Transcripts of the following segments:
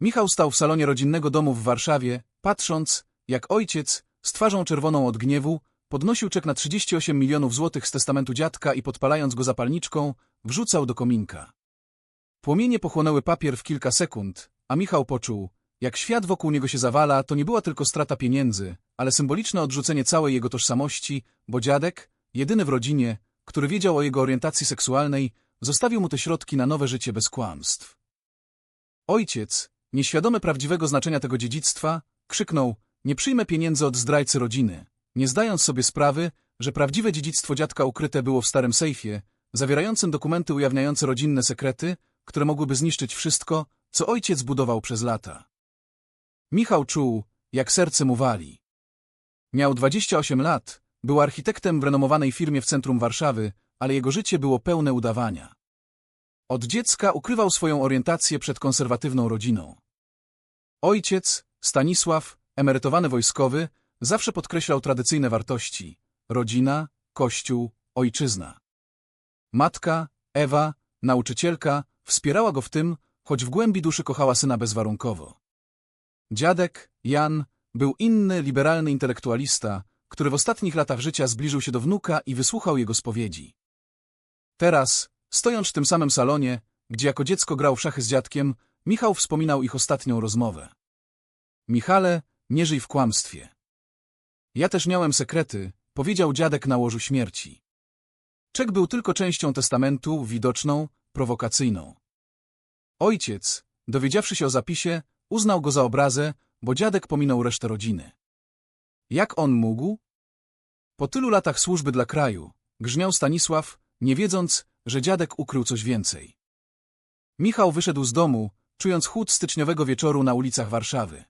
Michał stał w salonie rodzinnego domu w Warszawie, patrząc, jak ojciec, z twarzą czerwoną od gniewu, podnosił czek na 38 milionów złotych z testamentu dziadka i podpalając go zapalniczką, wrzucał do kominka. Płomienie pochłonęły papier w kilka sekund, a Michał poczuł, jak świat wokół niego się zawala, to nie była tylko strata pieniędzy, ale symboliczne odrzucenie całej jego tożsamości, bo dziadek, jedyny w rodzinie, który wiedział o jego orientacji seksualnej, zostawił mu te środki na nowe życie bez kłamstw. Ojciec, nieświadomy prawdziwego znaczenia tego dziedzictwa, krzyknął, nie przyjmę pieniędzy od zdrajcy rodziny, nie zdając sobie sprawy, że prawdziwe dziedzictwo dziadka ukryte było w starym sejfie, zawierającym dokumenty ujawniające rodzinne sekrety, które mogłyby zniszczyć wszystko, co ojciec budował przez lata. Michał czuł, jak serce mu wali. Miał 28 lat, był architektem w renomowanej firmie w centrum Warszawy, ale jego życie było pełne udawania. Od dziecka ukrywał swoją orientację przed konserwatywną rodziną. Ojciec, Stanisław, emerytowany wojskowy, zawsze podkreślał tradycyjne wartości – rodzina, kościół, ojczyzna. Matka, Ewa, nauczycielka, wspierała go w tym, choć w głębi duszy kochała syna bezwarunkowo. Dziadek, Jan, był inny, liberalny intelektualista, który w ostatnich latach życia zbliżył się do wnuka i wysłuchał jego spowiedzi. Teraz, stojąc w tym samym salonie, gdzie jako dziecko grał w szachy z dziadkiem, Michał wspominał ich ostatnią rozmowę. Michale, nie żyj w kłamstwie. Ja też miałem sekrety, powiedział dziadek na łożu śmierci. Czek był tylko częścią testamentu, widoczną, prowokacyjną. Ojciec, dowiedziawszy się o zapisie, uznał go za obrazę, bo dziadek pominął resztę rodziny. Jak on mógł? Po tylu latach służby dla kraju, grzmiał Stanisław, nie wiedząc, że dziadek ukrył coś więcej. Michał wyszedł z domu, czując chłód styczniowego wieczoru na ulicach Warszawy.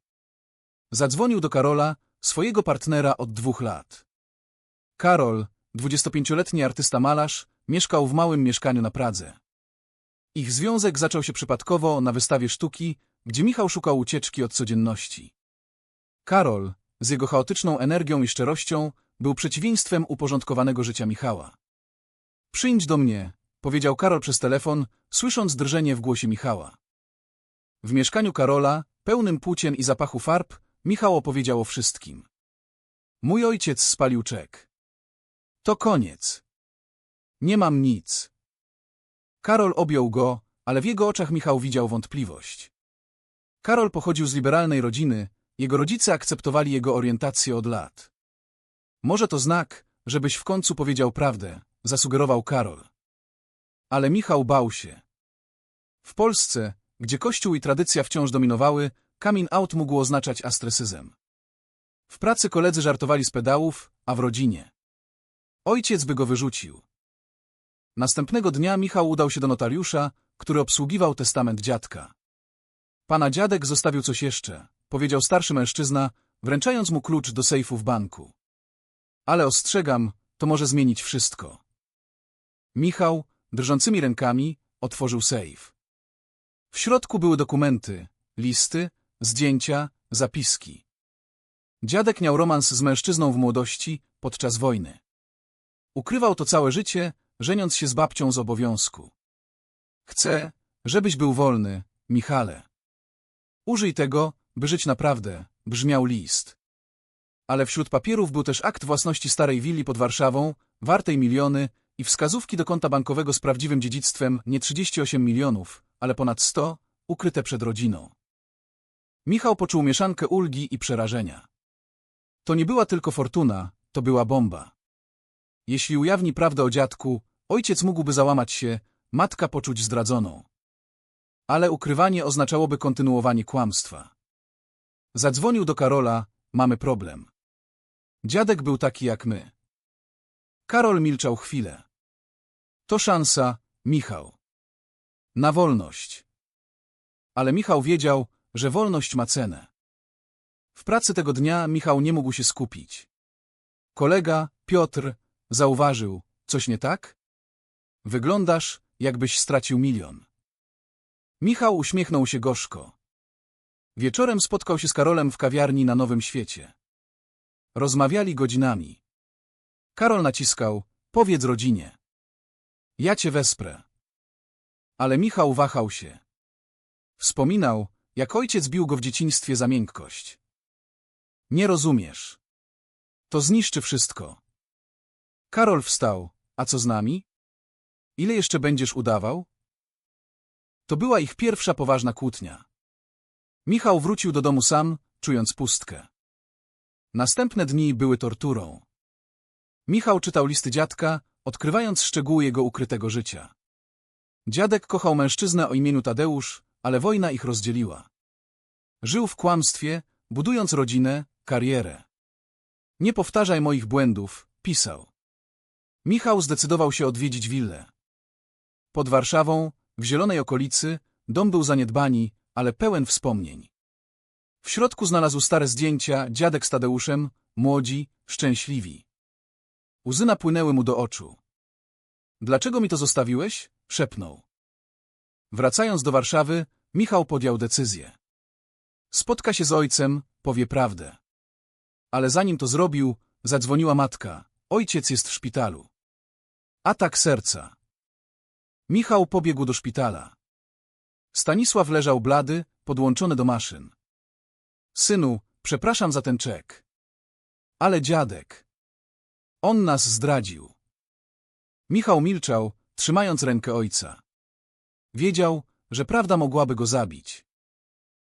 Zadzwonił do Karola, swojego partnera od dwóch lat. Karol, 25-letni artysta-malarz, mieszkał w małym mieszkaniu na Pradze. Ich związek zaczął się przypadkowo na wystawie sztuki, gdzie Michał szukał ucieczki od codzienności. Karol, z jego chaotyczną energią i szczerością, był przeciwieństwem uporządkowanego życia Michała. Przyjdź do mnie, powiedział Karol przez telefon, słysząc drżenie w głosie Michała. W mieszkaniu Karola, pełnym płócien i zapachu farb, Michał opowiedział o wszystkim. Mój ojciec spalił czek. To koniec. Nie mam nic. Karol objął go, ale w jego oczach Michał widział wątpliwość. Karol pochodził z liberalnej rodziny, jego rodzice akceptowali jego orientację od lat. Może to znak, żebyś w końcu powiedział prawdę, zasugerował Karol. Ale Michał bał się. W Polsce, gdzie kościół i tradycja wciąż dominowały, coming out mógł oznaczać astresyzm. W pracy koledzy żartowali z pedałów, a w rodzinie. Ojciec by go wyrzucił. Następnego dnia Michał udał się do notariusza, który obsługiwał testament dziadka. Pana dziadek zostawił coś jeszcze, powiedział starszy mężczyzna, wręczając mu klucz do sejfu w banku. Ale ostrzegam, to może zmienić wszystko. Michał, drżącymi rękami, otworzył sejf. W środku były dokumenty, listy, zdjęcia, zapiski. Dziadek miał romans z mężczyzną w młodości podczas wojny. Ukrywał to całe życie, żeniąc się z babcią z obowiązku. Chcę, żebyś był wolny, Michale. Użyj tego, by żyć naprawdę, brzmiał list. Ale wśród papierów był też akt własności starej willi pod Warszawą, wartej miliony i wskazówki do konta bankowego z prawdziwym dziedzictwem nie 38 milionów, ale ponad 100, ukryte przed rodziną. Michał poczuł mieszankę ulgi i przerażenia. To nie była tylko fortuna, to była bomba. Jeśli ujawni prawdę o dziadku, ojciec mógłby załamać się, matka poczuć zdradzoną. Ale ukrywanie oznaczałoby kontynuowanie kłamstwa. Zadzwonił do Karola, mamy problem. Dziadek był taki jak my. Karol milczał chwilę. To szansa, Michał. Na wolność. Ale Michał wiedział, że wolność ma cenę. W pracy tego dnia Michał nie mógł się skupić. Kolega, Piotr, zauważył, coś nie tak? Wyglądasz, jakbyś stracił milion. Michał uśmiechnął się gorzko. Wieczorem spotkał się z Karolem w kawiarni na Nowym Świecie. Rozmawiali godzinami. Karol naciskał, powiedz rodzinie. Ja cię wesprę. Ale Michał wahał się. Wspominał, jak ojciec bił go w dzieciństwie za miękkość. Nie rozumiesz. To zniszczy wszystko. Karol wstał. A co z nami? Ile jeszcze będziesz udawał? To była ich pierwsza poważna kłótnia. Michał wrócił do domu sam, czując pustkę. Następne dni były torturą. Michał czytał listy dziadka, odkrywając szczegóły jego ukrytego życia. Dziadek kochał mężczyznę o imieniu Tadeusz, ale wojna ich rozdzieliła. Żył w kłamstwie, budując rodzinę, karierę. Nie powtarzaj moich błędów, pisał. Michał zdecydował się odwiedzić willę. Pod Warszawą, w zielonej okolicy, dom był zaniedbani, ale pełen wspomnień. W środku znalazł stare zdjęcia, dziadek z Tadeuszem, młodzi, szczęśliwi. Łzy napłynęły mu do oczu. Dlaczego mi to zostawiłeś? szepnął. Wracając do Warszawy, Michał podjął decyzję. Spotka się z ojcem, powie prawdę. Ale zanim to zrobił, zadzwoniła matka. Ojciec jest w szpitalu. Atak serca. Michał pobiegł do szpitala. Stanisław leżał blady, podłączony do maszyn. Synu, przepraszam za ten czek. Ale dziadek. On nas zdradził. Michał milczał, trzymając rękę ojca. Wiedział, że prawda mogłaby go zabić.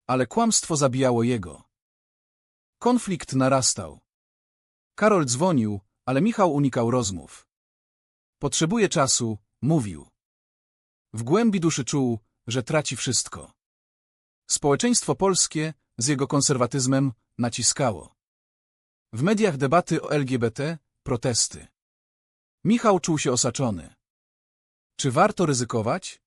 Ale kłamstwo zabijało jego. Konflikt narastał. Karol dzwonił, ale Michał unikał rozmów. Potrzebuje czasu, mówił. W głębi duszy czuł, że traci wszystko. Społeczeństwo polskie, z jego konserwatyzmem, naciskało. W mediach debaty o LGBT, protesty. Michał czuł się osaczony. Czy warto ryzykować?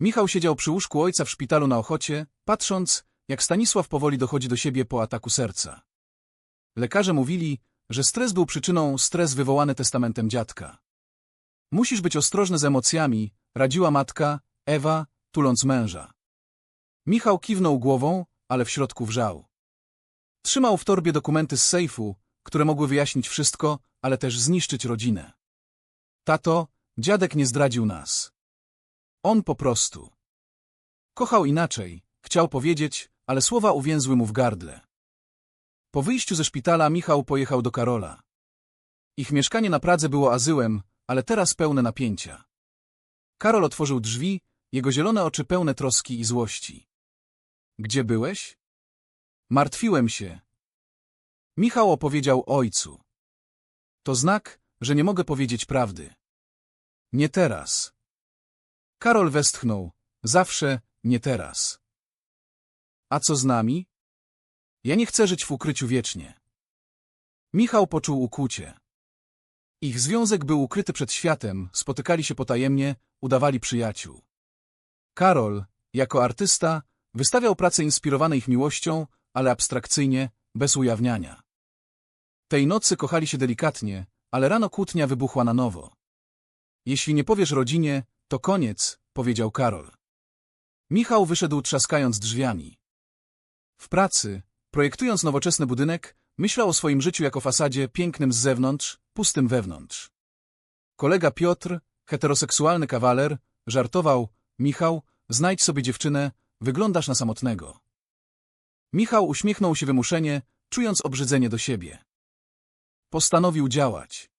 Michał siedział przy łóżku ojca w szpitalu na Ochocie, patrząc, jak Stanisław powoli dochodzi do siebie po ataku serca. Lekarze mówili, że stres był przyczyną stres wywołany testamentem dziadka. Musisz być ostrożny z emocjami, radziła matka, Ewa, tuląc męża. Michał kiwnął głową, ale w środku wrzał. Trzymał w torbie dokumenty z sejfu, które mogły wyjaśnić wszystko, ale też zniszczyć rodzinę. Tato, dziadek nie zdradził nas. On po prostu. Kochał inaczej, chciał powiedzieć, ale słowa uwięzły mu w gardle. Po wyjściu ze szpitala Michał pojechał do Karola. Ich mieszkanie na Pradze było azyłem, ale teraz pełne napięcia. Karol otworzył drzwi, jego zielone oczy pełne troski i złości. Gdzie byłeś? Martwiłem się. Michał opowiedział ojcu. To znak, że nie mogę powiedzieć prawdy. Nie teraz. Karol westchnął. Zawsze nie teraz. A co z nami? Ja nie chcę żyć w ukryciu wiecznie. Michał poczuł ukłucie. Ich związek był ukryty przed światem, spotykali się potajemnie, udawali przyjaciół. Karol, jako artysta, wystawiał prace inspirowane ich miłością, ale abstrakcyjnie, bez ujawniania. Tej nocy kochali się delikatnie, ale rano kłótnia wybuchła na nowo. Jeśli nie powiesz rodzinie, to koniec, powiedział Karol. Michał wyszedł trzaskając drzwiami. W pracy, projektując nowoczesny budynek, myślał o swoim życiu jako fasadzie pięknym z zewnątrz, pustym wewnątrz. Kolega Piotr, heteroseksualny kawaler, żartował, Michał, znajdź sobie dziewczynę, wyglądasz na samotnego. Michał uśmiechnął się wymuszenie, czując obrzydzenie do siebie. Postanowił działać.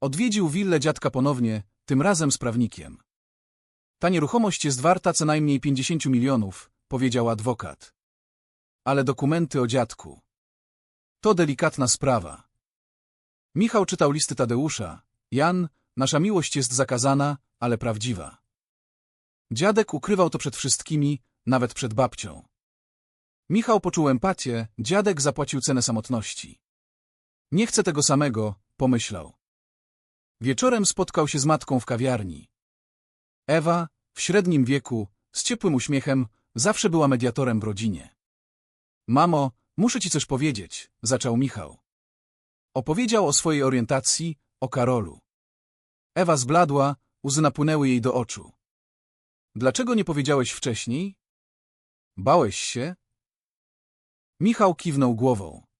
Odwiedził willę dziadka ponownie, tym razem z prawnikiem. Ta nieruchomość jest warta co najmniej 50 milionów, powiedział adwokat. Ale dokumenty o dziadku. To delikatna sprawa. Michał czytał listy Tadeusza. Jan, nasza miłość jest zakazana, ale prawdziwa. Dziadek ukrywał to przed wszystkimi, nawet przed babcią. Michał poczuł empatię, dziadek zapłacił cenę samotności. Nie chcę tego samego, pomyślał. Wieczorem spotkał się z matką w kawiarni. Ewa, w średnim wieku, z ciepłym uśmiechem, zawsze była mediatorem w rodzinie. Mamo, muszę ci coś powiedzieć, zaczął Michał. Opowiedział o swojej orientacji, o Karolu. Ewa zbladła, łzy napłynęły jej do oczu. Dlaczego nie powiedziałeś wcześniej? Bałeś się? Michał kiwnął głową.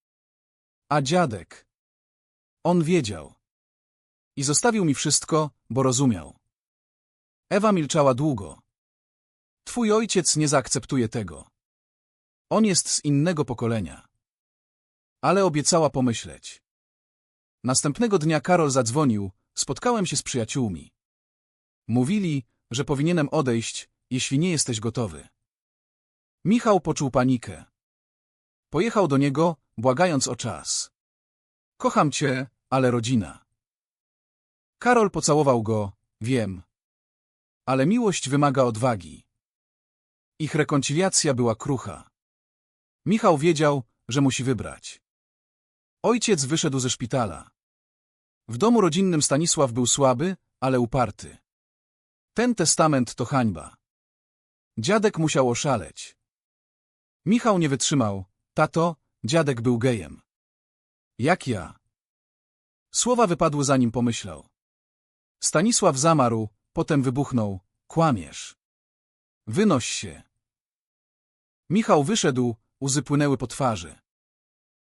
A dziadek? On wiedział. I zostawił mi wszystko, bo rozumiał. Ewa milczała długo. Twój ojciec nie zaakceptuje tego. On jest z innego pokolenia. Ale obiecała pomyśleć. Następnego dnia Karol zadzwonił, spotkałem się z przyjaciółmi. Mówili, że powinienem odejść, jeśli nie jesteś gotowy. Michał poczuł panikę. Pojechał do niego, błagając o czas. Kocham cię, ale rodzina. Karol pocałował go, wiem. Ale miłość wymaga odwagi. Ich rekonciliacja była krucha. Michał wiedział, że musi wybrać. Ojciec wyszedł ze szpitala. W domu rodzinnym Stanisław był słaby, ale uparty. Ten testament to hańba. Dziadek musiał oszaleć. Michał nie wytrzymał. Tato, dziadek był gejem. Jak ja. Słowa wypadły zanim pomyślał. Stanisław zamarł, potem wybuchnął. Kłamiesz. Wynoś się. Michał wyszedł, łzy płynęły po twarzy.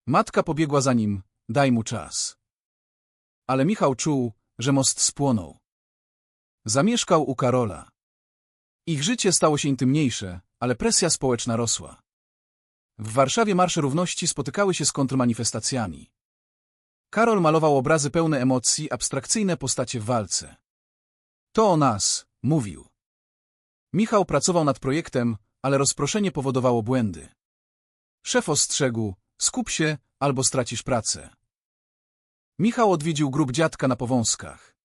Matka pobiegła za nim, daj mu czas. Ale Michał czuł, że most spłonął. Zamieszkał u Karola. Ich życie stało się intymniejsze, ale presja społeczna rosła. W Warszawie marsze równości spotykały się z kontrmanifestacjami. Karol malował obrazy pełne emocji, abstrakcyjne postacie w walce. To o nas, mówił. Michał pracował nad projektem, ale rozproszenie powodowało błędy. Szef ostrzegł, skup się, albo stracisz pracę. Michał odwiedził grób dziadka na powązkach.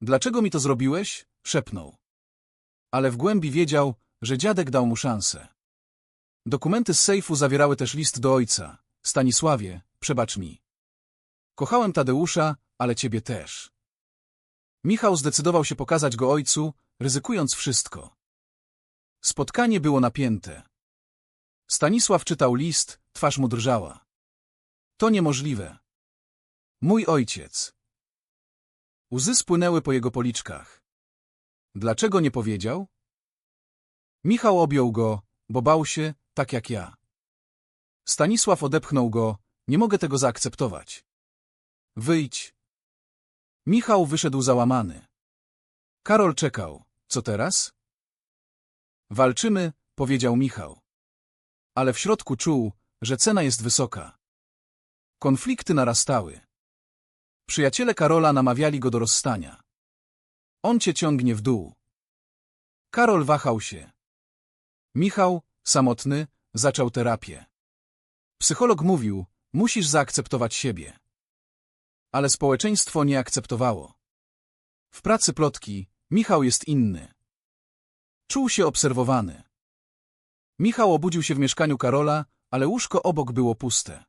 Dlaczego mi to zrobiłeś? szepnął. Ale w głębi wiedział, że dziadek dał mu szansę. Dokumenty z sejfu zawierały też list do ojca. Stanisławie, przebacz mi. Kochałem Tadeusza, ale ciebie też. Michał zdecydował się pokazać go ojcu, ryzykując wszystko. Spotkanie było napięte. Stanisław czytał list, twarz mu drżała. To niemożliwe. Mój ojciec. Łzy spłynęły po jego policzkach. Dlaczego nie powiedział? Michał objął go, bo bał się, tak jak ja. Stanisław odepchnął go, nie mogę tego zaakceptować. Wyjdź. Michał wyszedł załamany. Karol czekał. Co teraz? Walczymy, powiedział Michał. Ale w środku czuł, że cena jest wysoka. Konflikty narastały. Przyjaciele Karola namawiali go do rozstania. On cię ciągnie w dół. Karol wahał się. Michał, samotny, zaczął terapię. Psycholog mówił, musisz zaakceptować siebie. Ale społeczeństwo nie akceptowało. W pracy plotki, Michał jest inny. Czuł się obserwowany. Michał obudził się w mieszkaniu Karola, ale łóżko obok było puste.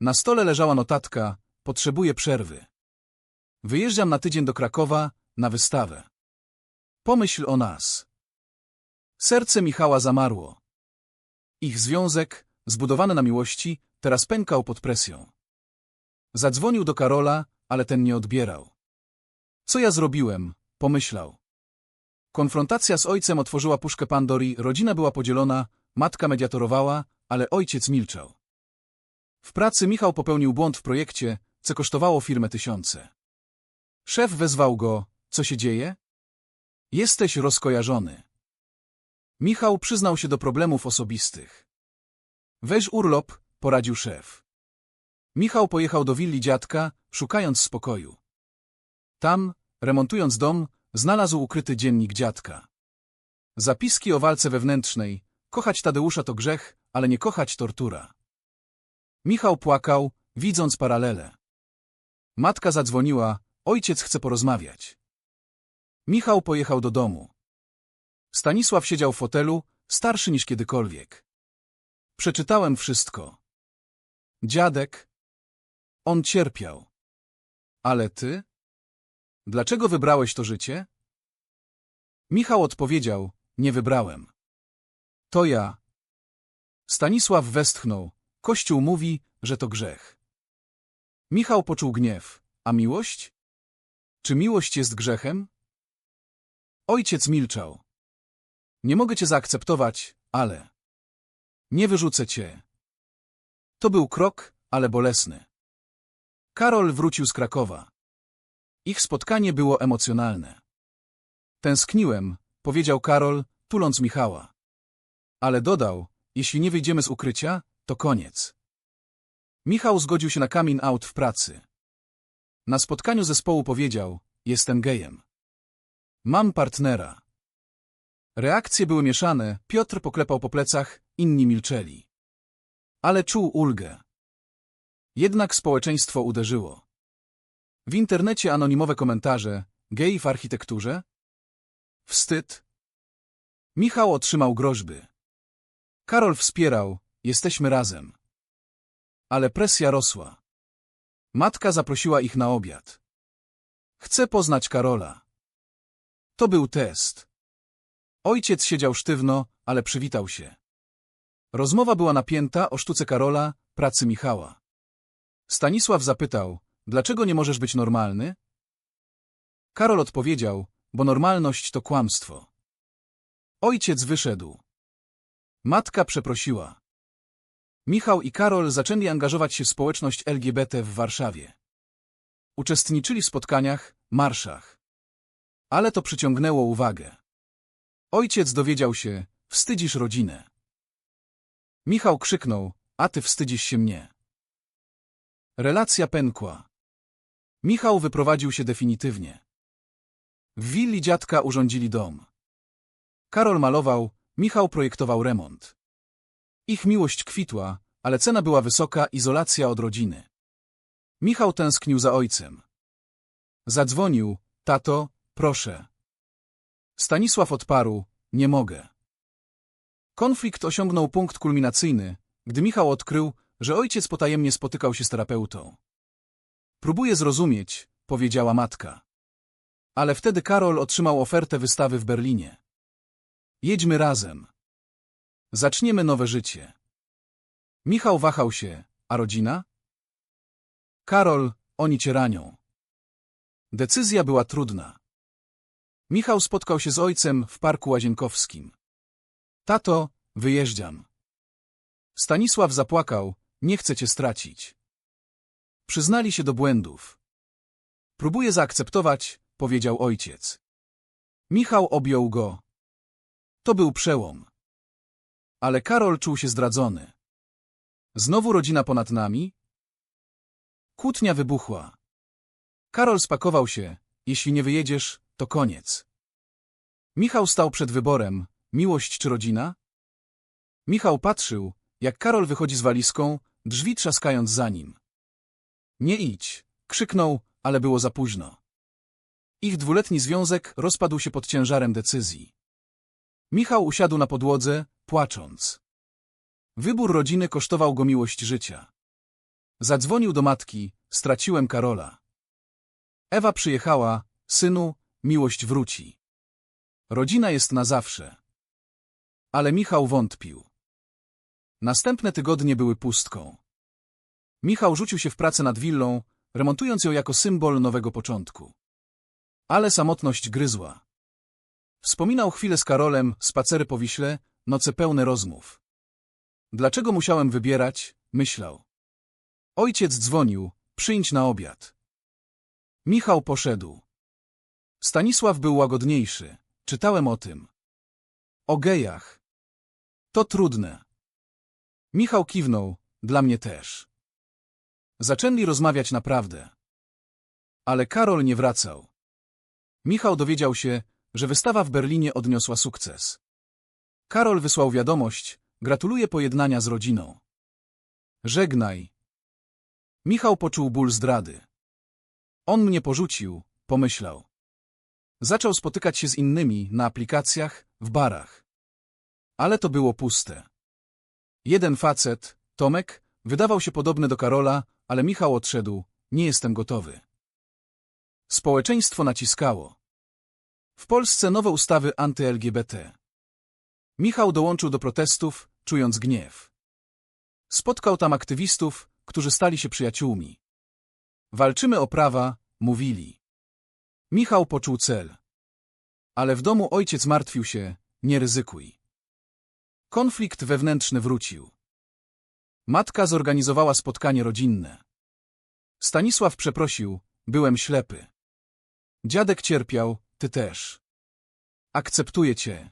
Na stole leżała notatka, potrzebuję przerwy. Wyjeżdżam na tydzień do Krakowa, na wystawę. Pomyśl o nas. Serce Michała zamarło. Ich związek, zbudowany na miłości, teraz pękał pod presją. Zadzwonił do Karola, ale ten nie odbierał. Co ja zrobiłem? Pomyślał. Konfrontacja z ojcem otworzyła puszkę Pandori, rodzina była podzielona, matka mediatorowała, ale ojciec milczał. W pracy Michał popełnił błąd w projekcie, co kosztowało firmę tysiące. Szef wezwał go, co się dzieje? Jesteś rozkojarzony. Michał przyznał się do problemów osobistych. Weź urlop, poradził szef. Michał pojechał do willi dziadka, szukając spokoju. Tam, remontując dom, znalazł ukryty dziennik dziadka. Zapiski o walce wewnętrznej. Kochać Tadeusza to grzech, ale nie kochać tortura. Michał płakał, widząc paralele. Matka zadzwoniła, ojciec chce porozmawiać. Michał pojechał do domu. Stanisław siedział w fotelu, starszy niż kiedykolwiek. Przeczytałem wszystko. Dziadek. On cierpiał. Ale ty? Dlaczego wybrałeś to życie? Michał odpowiedział, nie wybrałem. To ja. Stanisław westchnął. Kościół mówi, że to grzech. Michał poczuł gniew. A miłość? Czy miłość jest grzechem? Ojciec milczał. Nie mogę cię zaakceptować, ale... Nie wyrzucę cię. To był krok, ale bolesny. Karol wrócił z Krakowa. Ich spotkanie było emocjonalne. Tęskniłem, powiedział Karol, tuląc Michała. Ale dodał, jeśli nie wyjdziemy z ukrycia, to koniec. Michał zgodził się na coming out w pracy. Na spotkaniu zespołu powiedział, jestem gejem. Mam partnera. Reakcje były mieszane, Piotr poklepał po plecach, inni milczeli. Ale czuł ulgę. Jednak społeczeństwo uderzyło. W internecie anonimowe komentarze, gej w architekturze? Wstyd. Michał otrzymał groźby. Karol wspierał, jesteśmy razem. Ale presja rosła. Matka zaprosiła ich na obiad. Chcę poznać Karola. To był test. Ojciec siedział sztywno, ale przywitał się. Rozmowa była napięta o sztuce Karola, pracy Michała. Stanisław zapytał, dlaczego nie możesz być normalny? Karol odpowiedział, bo normalność to kłamstwo. Ojciec wyszedł. Matka przeprosiła. Michał i Karol zaczęli angażować się w społeczność LGBT w Warszawie. Uczestniczyli w spotkaniach, marszach. Ale to przyciągnęło uwagę. Ojciec dowiedział się, wstydzisz rodzinę. Michał krzyknął, a ty wstydzisz się mnie. Relacja pękła. Michał wyprowadził się definitywnie. W willi dziadka urządzili dom. Karol malował, Michał projektował remont. Ich miłość kwitła, ale cena była wysoka, izolacja od rodziny. Michał tęsknił za ojcem. Zadzwonił, tato, proszę. Stanisław odparł, nie mogę. Konflikt osiągnął punkt kulminacyjny, gdy Michał odkrył, że ojciec potajemnie spotykał się z terapeutą. Próbuję zrozumieć, powiedziała matka. Ale wtedy Karol otrzymał ofertę wystawy w Berlinie. Jedźmy razem. Zaczniemy nowe życie. Michał wahał się, a rodzina? Karol, oni cię ranią. Decyzja była trudna. Michał spotkał się z ojcem w parku łazienkowskim. Tato, wyjeżdżam. Stanisław zapłakał, nie chcę cię stracić. Przyznali się do błędów. Próbuję zaakceptować, powiedział ojciec. Michał objął go. To był przełom. Ale Karol czuł się zdradzony. Znowu rodzina ponad nami? Kłótnia wybuchła. Karol spakował się. Jeśli nie wyjedziesz, to koniec. Michał stał przed wyborem, miłość czy rodzina? Michał patrzył, jak Karol wychodzi z walizką, drzwi trzaskając za nim. Nie idź, krzyknął, ale było za późno. Ich dwuletni związek rozpadł się pod ciężarem decyzji. Michał usiadł na podłodze, płacząc. Wybór rodziny kosztował go miłość życia. Zadzwonił do matki, straciłem Karola. Ewa przyjechała, synu, miłość wróci. Rodzina jest na zawsze. Ale Michał wątpił. Następne tygodnie były pustką. Michał rzucił się w pracę nad willą, remontując ją jako symbol nowego początku. Ale samotność gryzła. Wspominał chwilę z Karolem, spacery po Wiśle, noce pełne rozmów. Dlaczego musiałem wybierać? Myślał. Ojciec dzwonił, przyjdź na obiad. Michał poszedł. Stanisław był łagodniejszy. Czytałem o tym. O gejach. To trudne. Michał kiwnął, dla mnie też. Zaczęli rozmawiać naprawdę. Ale Karol nie wracał. Michał dowiedział się, że wystawa w Berlinie odniosła sukces. Karol wysłał wiadomość, gratuluję pojednania z rodziną. Żegnaj. Michał poczuł ból zdrady. On mnie porzucił, pomyślał. Zaczął spotykać się z innymi na aplikacjach, w barach. Ale to było puste. Jeden facet, Tomek, wydawał się podobny do Karola, ale Michał odszedł, nie jestem gotowy. Społeczeństwo naciskało. W Polsce nowe ustawy anty-LGBT. Michał dołączył do protestów, czując gniew. Spotkał tam aktywistów, którzy stali się przyjaciółmi. Walczymy o prawa, mówili. Michał poczuł cel. Ale w domu ojciec martwił się, nie ryzykuj. Konflikt wewnętrzny wrócił. Matka zorganizowała spotkanie rodzinne. Stanisław przeprosił, byłem ślepy. Dziadek cierpiał, ty też. Akceptuję cię.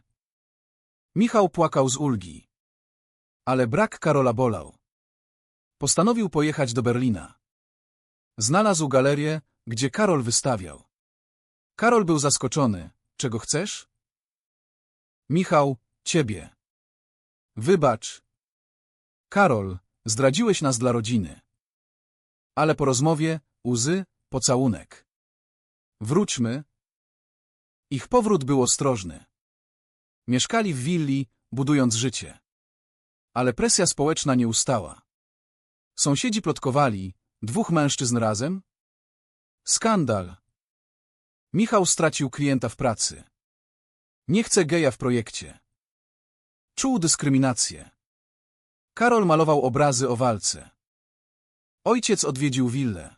Michał płakał z ulgi. Ale brak Karola bolał. Postanowił pojechać do Berlina. Znalazł galerię, gdzie Karol wystawiał. Karol był zaskoczony. Czego chcesz? Michał, ciebie. Wybacz. Karol, zdradziłeś nas dla rodziny. Ale po rozmowie, łzy, pocałunek. Wróćmy. Ich powrót był ostrożny. Mieszkali w willi, budując życie. Ale presja społeczna nie ustała. Sąsiedzi plotkowali, dwóch mężczyzn razem? Skandal. Michał stracił klienta w pracy. Nie chce geja w projekcie. Czuł dyskryminację. Karol malował obrazy o walce. Ojciec odwiedził willę.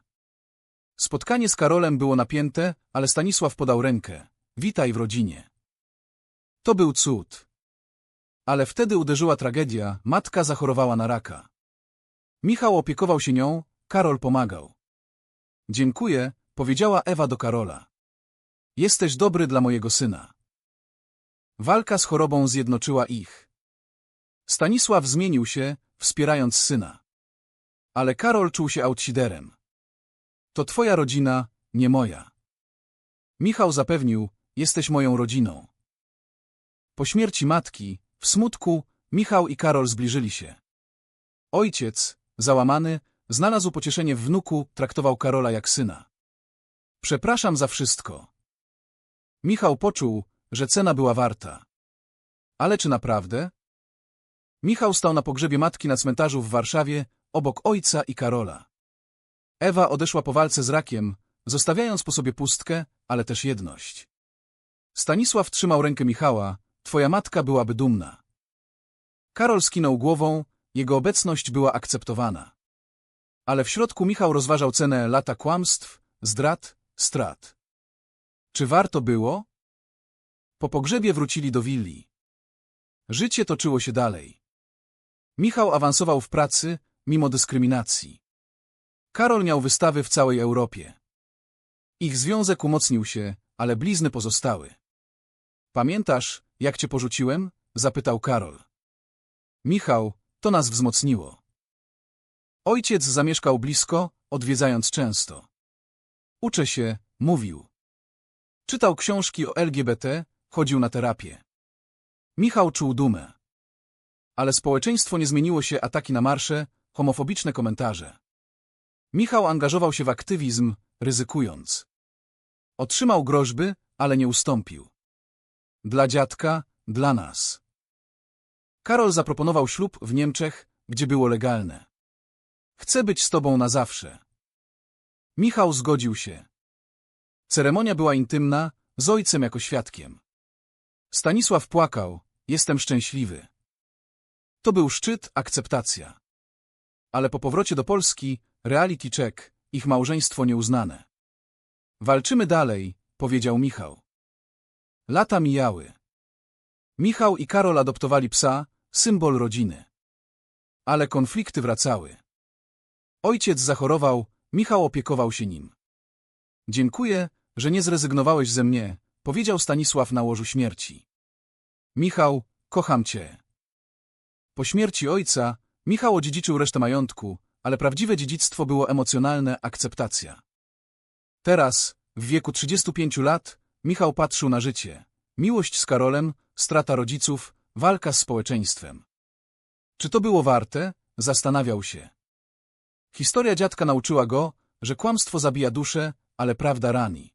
Spotkanie z Karolem było napięte, ale Stanisław podał rękę. Witaj w rodzinie. To był cud. Ale wtedy uderzyła tragedia, matka zachorowała na raka. Michał opiekował się nią, Karol pomagał. Dziękuję, powiedziała Ewa do Karola. Jesteś dobry dla mojego syna. Walka z chorobą zjednoczyła ich. Stanisław zmienił się, wspierając syna. Ale Karol czuł się outsiderem. To twoja rodzina, nie moja. Michał zapewnił, jesteś moją rodziną. Po śmierci matki, w smutku, Michał i Karol zbliżyli się. Ojciec, załamany, znalazł pocieszenie w wnuku, traktował Karola jak syna. Przepraszam za wszystko. Michał poczuł, że cena była warta. Ale czy naprawdę? Michał stał na pogrzebie matki na cmentarzu w Warszawie, obok ojca i Karola. Ewa odeszła po walce z rakiem, zostawiając po sobie pustkę, ale też jedność. Stanisław trzymał rękę Michała, twoja matka byłaby dumna. Karol skinął głową, jego obecność była akceptowana. Ale w środku Michał rozważał cenę lata kłamstw, zdrad, strat. Czy warto było? Po pogrzebie wrócili do willi. Życie toczyło się dalej. Michał awansował w pracy, mimo dyskryminacji. Karol miał wystawy w całej Europie. Ich związek umocnił się, ale blizny pozostały. Pamiętasz, jak cię porzuciłem? zapytał Karol. Michał, to nas wzmocniło. Ojciec zamieszkał blisko, odwiedzając często. Uczę się, mówił. Czytał książki o LGBT, chodził na terapię. Michał czuł dumę. Ale społeczeństwo nie zmieniło się ataki na marsze, homofobiczne komentarze. Michał angażował się w aktywizm, ryzykując. Otrzymał groźby, ale nie ustąpił. Dla dziadka, dla nas. Karol zaproponował ślub w Niemczech, gdzie było legalne. Chcę być z tobą na zawsze. Michał zgodził się. Ceremonia była intymna, z ojcem jako świadkiem. Stanisław płakał, jestem szczęśliwy. To był szczyt, akceptacja. Ale po powrocie do Polski, reality check, ich małżeństwo nieuznane. Walczymy dalej, powiedział Michał. Lata mijały. Michał i Karol adoptowali psa, symbol rodziny. Ale konflikty wracały. Ojciec zachorował, Michał opiekował się nim. Dziękuję, że nie zrezygnowałeś ze mnie, powiedział Stanisław na łożu śmierci. Michał, kocham cię. Po śmierci ojca, Michał odziedziczył resztę majątku, ale prawdziwe dziedzictwo było emocjonalne akceptacja. Teraz, w wieku 35 lat, Michał patrzył na życie. Miłość z Karolem, strata rodziców, walka z społeczeństwem. Czy to było warte? Zastanawiał się. Historia dziadka nauczyła go, że kłamstwo zabija duszę, ale prawda rani.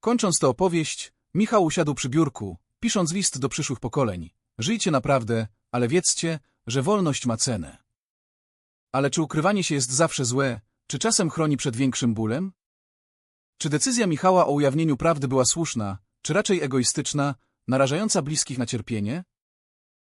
Kończąc tę opowieść, Michał usiadł przy biurku, pisząc list do przyszłych pokoleń. Żyjcie naprawdę, ale wiedzcie, że wolność ma cenę. Ale czy ukrywanie się jest zawsze złe, czy czasem chroni przed większym bólem? Czy decyzja Michała o ujawnieniu prawdy była słuszna, czy raczej egoistyczna, narażająca bliskich na cierpienie?